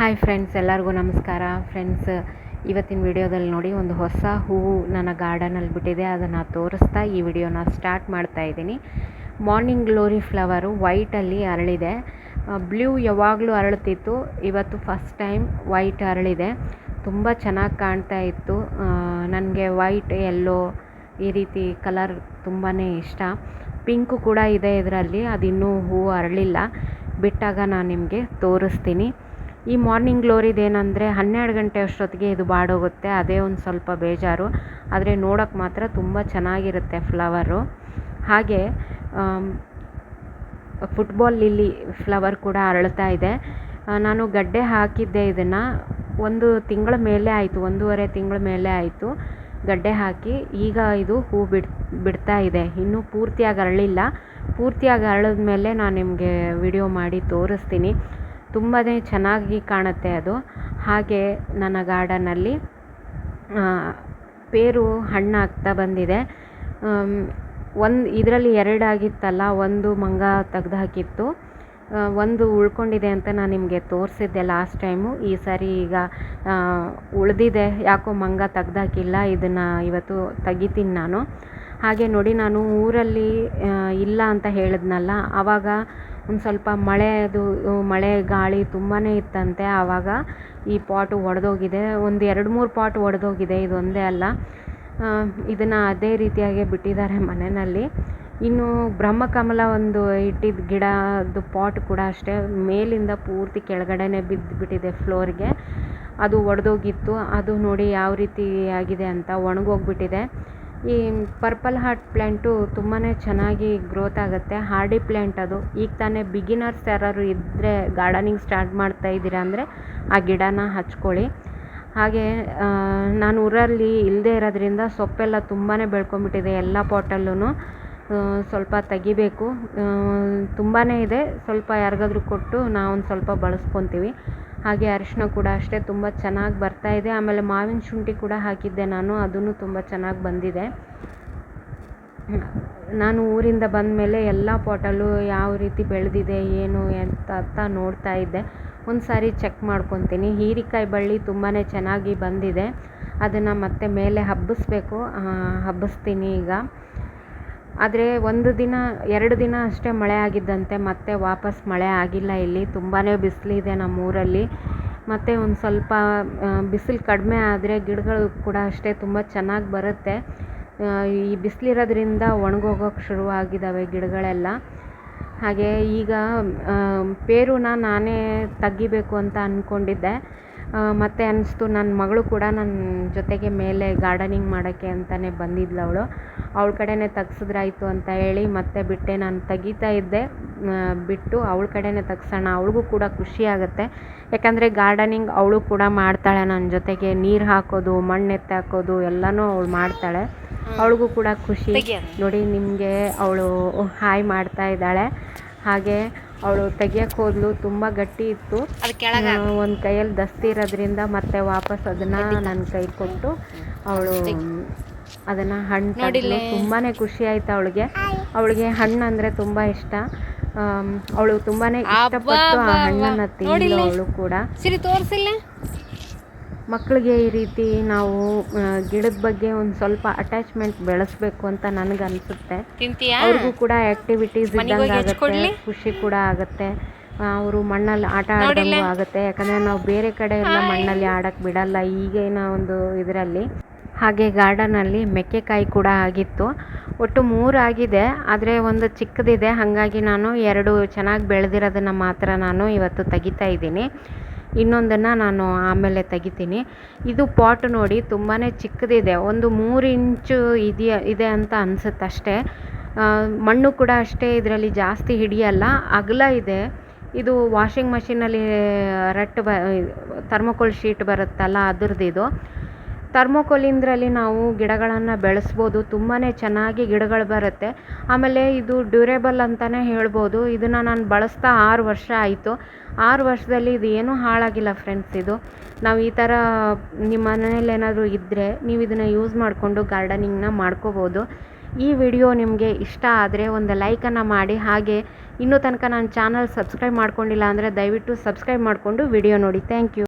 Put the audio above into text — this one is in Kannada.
ಹಾಯ್ ಫ್ರೆಂಡ್ಸ್ ಎಲ್ಲರಿಗೂ ನಮಸ್ಕಾರ. ಫ್ರೆಂಡ್ಸ್ ಇವತ್ತಿನ ವಿಡಿಯೋದಲ್ಲಿ ನೋಡಿ ಒಂದು ಹೊಸ ಹೂವು ನನ್ನ ಗಾರ್ಡನಲ್ಲಿ ಬಿಟ್ಟಿದೆ. ಅದನ್ನು ತೋರಿಸ್ತಾ ಈ ವಿಡಿಯೋನ ಸ್ಟಾರ್ಟ್ ಮಾಡ್ತಾ ಇದ್ದೀನಿ. ಮಾರ್ನಿಂಗ್ ಗ್ಲೋರಿ ಫ್ಲವರು ವೈಟಲ್ಲಿ ಅರಳಿದೆ. ಬ್ಲೂ ಯಾವಾಗಲೂ ಅರಳುತ್ತಿತ್ತು ಇವತ್ತು ಫಸ್ಟ್ ಟೈಮ್ ವೈಟ್ ಅರಳಿದೆ. ತುಂಬ ಚೆನ್ನಾಗಿ ಕಾಣ್ತಾ ಇತ್ತು. ನನಗೆ ವೈಟ್ ಎಲ್ಲೋ ಈ ರೀತಿ ಕಲರ್ ತುಂಬಾ ಇಷ್ಟ. ಪಿಂಕು ಕೂಡ ಇದೆ ಇದರಲ್ಲಿ. ಅದಿನ್ನೂ ಹೂವು ಅರಳಿಲ್ಲ. ಬಿಟ್ಟಾಗ ನಾನು ನಿಮಗೆ ತೋರಿಸ್ತೀನಿ. ಈ ಮಾರ್ನಿಂಗ್ ಗ್ಲೋರಿದೇನೆಂದರೆ ಹನ್ನೆರಡು ಗಂಟೆ ಅಷ್ಟೊತ್ತಿಗೆ ಇದು ಬಾಡೋಗುತ್ತೆ. ಅದೇ ಒಂದು ಸ್ವಲ್ಪ ಬೇಜಾರು. ಆದರೆ ನೋಡೋಕ್ಕೆ ಮಾತ್ರ ತುಂಬ ಚೆನ್ನಾಗಿರುತ್ತೆ ಫ್ಲವರು. ಹಾಗೆ ಫುಟ್ಬಾಲ್ ಲಿಲ್ಲಿ ಫ್ಲವರ್ ಕೂಡ ಅರಳ್ತಾ ಇದೆ. ನಾನು ಗಡ್ಡೆ ಹಾಕಿದ್ದೆ ಇದನ್ನು. ಒಂದು ತಿಂಗಳ ಮೇಲೆ ಆಯಿತು, ಒಂದೂವರೆ ತಿಂಗಳ ಮೇಲೆ ಆಯಿತು ಗಡ್ಡೆ ಹಾಕಿ. ಈಗ ಇದು ಹೂ ಬಿಡ್, ಬಿಡ್ತಾ ಇದೆ. ಇನ್ನೂ ಪೂರ್ತಿಯಾಗಿ ಅರಳಿಲ್ಲ. ಪೂರ್ತಿಯಾಗಿ ಅರಳಿದ ಮೇಲೆ ನಾನು ನಿಮಗೆ ವಿಡಿಯೋ ಮಾಡಿ ತೋರಿಸ್ತೀನಿ. ತುಂಬಾ ಚೆನ್ನಾಗಿ ಕಾಣುತ್ತೆ ಅದು. ಹಾಗೆ ನನ್ನ ಗಾರ್ಡನಲ್ಲಿ ಪೇರು ಹಣ್ಣಾಗ್ತಾ ಬಂದಿದೆ. ಒಂದು, ಇದರಲ್ಲಿ ಎರಡಾಗಿತ್ತಲ್ಲ ಒಂದು ಮಂಗ ತೆಗ್ದು ಹಾಕಿತ್ತು. ಒಂದು ಉಳ್ಕೊಂಡಿದೆ ಅಂತ ನಾನು ನಿಮಗೆ ತೋರಿಸಿದ್ದೆ ಲಾಸ್ಟ್ ಟೈಮು ಈ ಸಾರಿ ಈಗ ಉಳಿದಿದೆ. ಯಾಕೋ ಮಂಗ ತೆಗ್ದಾಕಿಲ್ಲ ಇದನ್ನು ಇವತ್ತು ತೆಗಿತೀನಿ ನಾನು. ಹಾಗೆ ನೋಡಿ, ನಾನು ಊರಲ್ಲಿ ಇಲ್ಲ ಅಂತ ಹೇಳಿದ್ನಲ್ಲ ಆವಾಗ ಒಂದು ಸ್ವಲ್ಪ ಮಳೆದು ಮಳೆ ಗಾಳಿ ತುಂಬಾ ಇತ್ತಂತೆ, ಆವಾಗ ಈ ಪಾಟು ಒಡೆದೋಗಿದೆ. ಒಂದು ಎರಡು ಮೂರು ಪಾಟ್ ಒಡೆದೋಗಿದೆ, ಇದೊಂದೇ ಅಲ್ಲ. ಇದನ್ನು ಅದೇ ರೀತಿಯಾಗಿ ಬಿಟ್ಟಿದ್ದಾರೆ ಮನೆಯಲ್ಲಿ. ಇನ್ನು ಬ್ರಹ್ಮಕಮಲ ಒಂದು ಇಟ್ಟಿದ್ದ ಗಿಡದ್ದು ಪಾಟ್ ಕೂಡ ಅಷ್ಟೇ. ಮೇಲಿಂದ ಪೂರ್ತಿ ಕೆಳಗಡೆನೇ ಬಿದ್ದುಬಿಟ್ಟಿದೆ ಫ್ಲೋರ್ಗೆ. ಅದು ಒಡೆದೋಗಿತ್ತು. ಅದು ನೋಡಿ ಯಾವ ರೀತಿ ಆಗಿದೆ ಅಂತ ಒಣಗೋಗ್ಬಿಟ್ಟಿದೆ. ಈ ಪರ್ಪಲ್ ಹಾರ್ಟ್ ಪ್ಲ್ಯಾಂಟು ತುಂಬಾ ಚೆನ್ನಾಗಿ ಗ್ರೋತ್ ಆಗುತ್ತೆ. ಹಾರ್ಡಿ ಪ್ಲ್ಯಾಂಟ್ ಅದು. ಈಗ ತಾನೇ ಬಿಗಿನರ್ಸ್ ಯಾರಾದ್ರು ಇದ್ದರೆ ಗಾರ್ಡನಿಂಗ್ ಸ್ಟಾರ್ಟ್ ಮಾಡ್ತಾ ಇದ್ದೀರಾ ಅಂದರೆ ಆ ಗಿಡನ ಹಚ್ಕೊಳ್ಳಿ. ಹಾಗೆ ನಾನು ಊರಲ್ಲಿ ಇಲ್ಲದೇ ಇರೋದ್ರಿಂದ ಸೊಪ್ಪೆಲ್ಲ ತುಂಬಾ ಬೆಳ್ಕೊಂಬಿಟ್ಟಿದೆ ಎಲ್ಲ ಪಾಟಲ್ಲೂ ಸ್ವಲ್ಪ ತೆಗಿಬೇಕು. ತುಂಬಾ ಇದೆ. ಸ್ವಲ್ಪ ಯಾರಿಗಾದ್ರೂ ಕೊಟ್ಟು ನಾವೊಂದು ಸ್ವಲ್ಪ ಬಳಸ್ಕೊತೀವಿ. ಹಾಗೆ ಅರಿಶಿಣ ಕೂಡ ಅಷ್ಟೇ ತುಂಬ ಚೆನ್ನಾಗಿ ಬರ್ತಾ ಇದೆ. ಆಮೇಲೆ ಮಾವಿನ ಶುಂಠಿ ಕೂಡ ಹಾಕಿದ್ದೆ ನಾನು ಅದೂ ತುಂಬ ಚೆನ್ನಾಗಿ ಬಂದಿದೆ. ನಾನು ಊರಿಂದ ಬಂದ ಮೇಲೆ ಎಲ್ಲ ಪಾಟಲ್ಲೂ ಯಾವ ರೀತಿ ಬೆಳೆದಿದೆ, ಏನು ಅಂತ ಅಂತ ನೋಡ್ತಾ ಇದ್ದೆ. ಒಂದು ಸಾರಿ ಚೆಕ್ ಮಾಡ್ಕೊತೀನಿ. ಹೀರಿಕಾಯಿ ಬಳ್ಳಿ ತುಂಬಾ ಚೆನ್ನಾಗಿ ಬಂದಿದೆ. ಅದನ್ನು ಮತ್ತೆ ಮೇಲೆ ಹಬ್ಬಿಸ್ಬೇಕು. ಹಬ್ಬಿಸ್ತೀನಿ ಈಗ. ಆದರೆ ಒಂದು ದಿನ, ಎರಡು ದಿನ ಅಷ್ಟೇ ಮಳೆ ಆಗಿದ್ದಂತೆ, ಮತ್ತೆ ವಾಪಸ್ ಮಳೆ ಆಗಿಲ್ಲ ಇಲ್ಲಿ. ತುಂಬಾ ಬಿಸಿಲಿದೆ ನಮ್ಮ ಊರಲ್ಲಿ ಮತ್ತು ಒಂದು ಸ್ವಲ್ಪ ಬಿಸಿಲು ಕಡಿಮೆ ಆದರೆ ಗಿಡಗಳು ಕೂಡ ಅಷ್ಟೇ ತುಂಬ ಚೆನ್ನಾಗಿ ಬರುತ್ತೆ. ಈ ಬಿಸಿಲಿರೋದ್ರಿಂದ ಒಣಗೋಗೋಕ್ಕೆ ಶುರುವಾಗಿದ್ದಾವೆ ಗಿಡಗಳೆಲ್ಲ. ಹಾಗೆ ಈಗ ಪೇರುನ ನಾನೇ ತೆಗಿಬೇಕು ಅಂತ ಅಂದ್ಕೊಂಡಿದ್ದೆ ಮತ್ತು ಅನ್ನಿಸ್ತು ನನ್ನ ಮಗಳು ಕೂಡ ನನ್ನ ಜೊತೆಗೆ ಮೇಲೆ ಗಾರ್ಡನಿಂಗ್ ಮಾಡೋಕ್ಕೆ ಅಂತಲೇ ಬಂದಿದ್ಳು ಅವಳು. ಅವಳ ಕಡೆನೇ ತೆಗ್ಸಿದ್ರಾಯ್ತು ಅಂತ ಹೇಳಿ ಮತ್ತೆ ಬಿಟ್ಟೆ. ನಾನು ತೆಗಿತಾ ಇದ್ದೆ ಬಿಟ್ಟು ಅವಳ ಕಡೆನೇ ತೆಗ್ಸೋಣ. ಅವಳಿಗೂ ಕೂಡ ಖುಷಿ ಆಗುತ್ತೆ. ಯಾಕಂದರೆ ಗಾರ್ಡನಿಂಗ್ ಅವಳು ಕೂಡ ಮಾಡ್ತಾಳೆ. ನನ್ನ ಜೊತೆಗೆ ನೀರು ಹಾಕೋದು ಮಣ್ಣು ಎತ್ತಿ ಹಾಕೋದು ಎಲ್ಲನೂ ಅವಳು ಮಾಡ್ತಾಳೆ. ಅವಳಿಗೂ ಕೂಡ ಖುಷಿ. ನೋಡಿ ನಿಮಗೆ ಅವಳು ಹಾಯ್ ಮಾಡ್ತಾ ಇದ್ದಾಳೆ. ಹಾಗೆ ಅವಳು ತೆಗಿಯಕ್ಕೆ ಹೋದ್ಲು ತುಂಬ ಗಟ್ಟಿ ಇತ್ತು. ಒಂದು ಕೈಯಲ್ಲಿ ದಸ್ತಿ ಇರೋದ್ರಿಂದ ಮತ್ತೆ ವಾಪಸ್ ಅದನ್ನು ನನ್ನ ಕೈ ಕೊಟ್ಟು ಅವಳು ಅದನ್ನು ಹಣ್ಣು ತೆಗೆದ್ಲು ತುಂಬಾ ಖುಷಿ ಆಯ್ತು ಅವಳಿಗೆ. ಅವಳಿಗೆ ಹಣ್ಣು ಅಂದರೆ ತುಂಬ ಇಷ್ಟ. ಅವಳು ತುಂಬಾ ಇಷ್ಟಪಟ್ಟು ಆ ಹಣ್ಣನ್ನು ತಿಂದಳು ಅವಳು ಕೂಡ. ಮಕ್ಕಳಿಗೆ ಈ ರೀತಿ ನಾವು ಗಿಡದ ಬಗ್ಗೆ ಒಂದು ಸ್ವಲ್ಪ ಅಟ್ಯಾಚ್ಮೆಂಟ್ ಬೆಳೆಸ್ಬೇಕು ಅಂತ ನನಗೆ ಅನಿಸುತ್ತೆ. ಅವ್ರಿಗೂ ಕೂಡ ಆ್ಯಕ್ಟಿವಿಟೀಸ್ ಇದ್ದಂಗೆ ಆಗುತ್ತೆ ಖುಷಿ ಕೂಡ ಆಗುತ್ತೆ. ಅವರು ಮಣ್ಣಲ್ಲಿ ಆಟ ಆಡಲು ಆಗುತ್ತೆ. ಯಾಕಂದರೆ ನಾವು ಬೇರೆ ಕಡೆ ಎಲ್ಲ ಮಣ್ಣಲ್ಲಿ ಆಡಕ್ಕೆ ಬಿಡಲ್ಲ. ಈಗಿನ ಒಂದು ಇದರಲ್ಲಿ. ಹಾಗೆ ಗಾರ್ಡನಲ್ಲಿ ಮೆಕ್ಕೆಕಾಯಿ ಕೂಡ ಆಗಿತ್ತು. ಒಟ್ಟು ಮೂರು ಆಗಿದೆ. ಆದರೆ ಒಂದು ಚಿಕ್ಕದಿದೆ. ಹಾಗಾಗಿ ನಾನು ಎರಡು ಚೆನ್ನಾಗಿ ಬೆಳೆದಿರೋದನ್ನು ಮಾತ್ರ ನಾನು ಇವತ್ತು ತೆಗಿತಾ ಇದ್ದೀನಿ. ಇನ್ನೊಂದನ್ನು ನಾನು ಆಮೇಲೆ ತೆಗಿತೀನಿ. ಇದು ಪಾಟ್ ನೋಡಿ ತುಂಬಾ ಚಿಕ್ಕದಿದೆ. ಒಂದು ಮೂರು ಇಂಚು ಇದೆಯಾ, ಇದೆ ಅಂತ ಅನಿಸುತ್ತೆ ಅಷ್ಟೇ. ಮಣ್ಣು ಕೂಡ ಅಷ್ಟೇ ಇದರಲ್ಲಿ ಜಾಸ್ತಿ ಹಿಡಿಯಲ್ಲ, ಅಗಲ ಇದೆ. ಇದು ವಾಷಿಂಗ್ ಮಷಿನಲ್ಲಿ ರಟ್ಟು ಬ ಥರ್ಮೋಕೋಲ್ ಶೀಟ್ ಬರುತ್ತಲ್ಲ, ಅದರದ್ದು ಇದು. ಥರ್ಮೋಕೋಲಿಂದ್ರಲ್ಲಿ ನಾವು ಗಿಡಗಳನ್ನು ಬೆಳೆಸ್ಬೋದು. ತುಂಬಾ ಚೆನ್ನಾಗಿ ಗಿಡಗಳು ಬರುತ್ತೆ. ಆಮೇಲೆ ಇದು ಡ್ಯೂರೇಬಲ್ ಅಂತಲೇ ಹೇಳ್ಬೋದು. ಇದನ್ನು ನಾನು ಬಳಸ್ತಾ ಆರು ವರ್ಷ ಆಯಿತು. ಆರು ವರ್ಷದಲ್ಲಿ ಇದು ಏನೂ ಹಾಳಾಗಿಲ್ಲ ಫ್ರೆಂಡ್ಸ್ ಇದು. ನಾವು ಈ ಥರ ನಿಮ್ಮ ಮನೆಯಲ್ಲಿ ಏನಾದರೂ ಇದ್ದರೆ ನೀವು ಇದನ್ನು ಯೂಸ್ ಮಾಡಿಕೊಂಡು ಗಾರ್ಡನಿಂಗ್ನ ಮಾಡ್ಕೋಬೋದು. ಈ ವಿಡಿಯೋ ನಿಮಗೆ ಇಷ್ಟ ಆದರೆ ಒಂದು ಲೈಕನ್ನು ಮಾಡಿ. ಹಾಗೆ ಇನ್ನೂ ತನಕ ನನ್ನ ಚಾನಲ್ ಸಬ್ಸ್ಕ್ರೈಬ್ ಮಾಡ್ಕೊಂಡಿಲ್ಲ ಅಂದರೆ ದಯವಿಟ್ಟು ಸಬ್ಸ್ಕ್ರೈಬ್ ಮಾಡಿಕೊಂಡು ವಿಡಿಯೋ ನೋಡಿ. Thank you.